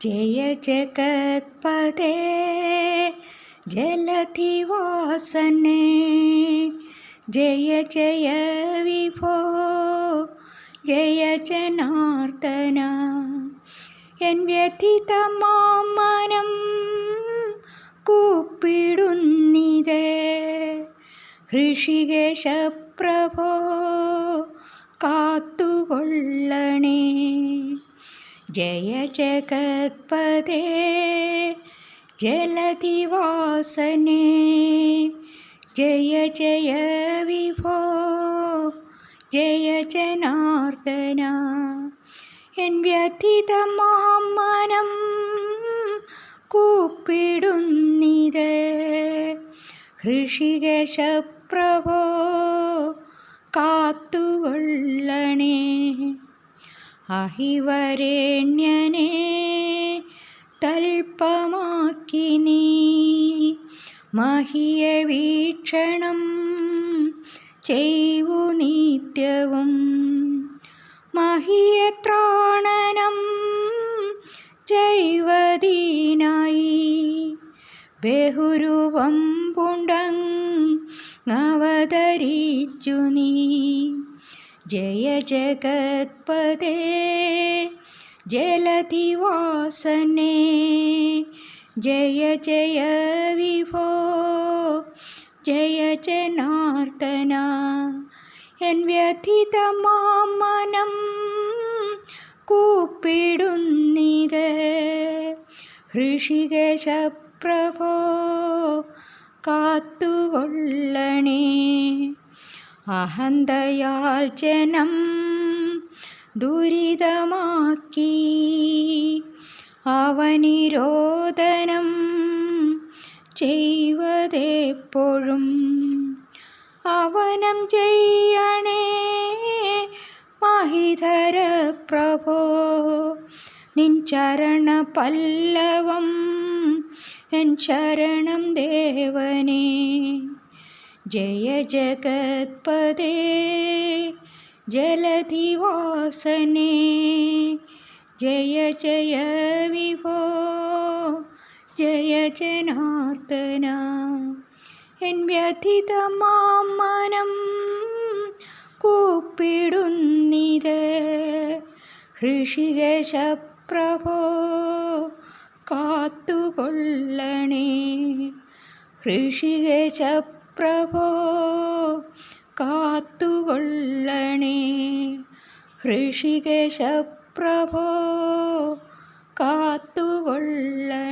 ജയ ജഗത്പദേ ജലധിവാസനെ ജയ ജയ വിഭോ ജയ ജനാർദ്ദന. എൻ വ്യഥിതമാം കൂപ്പിടുന്നിത് ഋഷികേശ പ്രഭോ കാത്തുകൊള്ളണേ. ജയ ജഗത്പദേ ജലധിവാസനെ ജയ ജയ വിഭോ ജയ ജനാർദ്ദന. എൻ വ്യഥിതമാം മനം കൂപ്പിടുന്നിത് ഋഷികശപ്രഭോ കാത്തുകൊള്ളണേ. അഹിവരേണ്യനെ തൽപ്പമാക്കി നീ. മഹിയ വീക്ഷണം ചെയ്വു നിത്യവും. മഹിയത്രാണനം ചെയ്വതീനായി. ബഹുരൂപം പുണ്ടങ്ങവതരിച്ചു നീ. ജയ ജഗത്പദേ ജലധിവാസനെ ജയ ജയ വിഭോ ജയ ജനാർദ്ദന എൻ വ്യഥിതമാം മനം കൂപ്പിടുന്നിത്. ഋഷികേശപ്രഭോ കാത്തുകൊള്ളണേ. അഹന്തയാൽ ജനം ദുരിതമാക്കി. അവനിരോധനം ചെയ്വതെപ്പോഴും അവനം ചെയ്യണേ. മഹിധര പ്രഭോ നിൻ ചരണ പല്ലവം എൻ ശരണം ദേവനേ. ജയ ജഗത്പദേ ജലധിവാസനെ ജയ ജയ വിഭോ ജയ ജനാർദ്ദന. എൻ വ്യഥിതമാം മനം കൂപ്പിടുന്നിത് ഋഷികേശപ്രഭോ കാത്തുകൊള്ളണേ. ഋഷികേശ പ്രഭോ കാത്തുകൊള്ളണേ. ഋഷികേശ പ്രഭോ കാത്തുകൊള്ളണേ.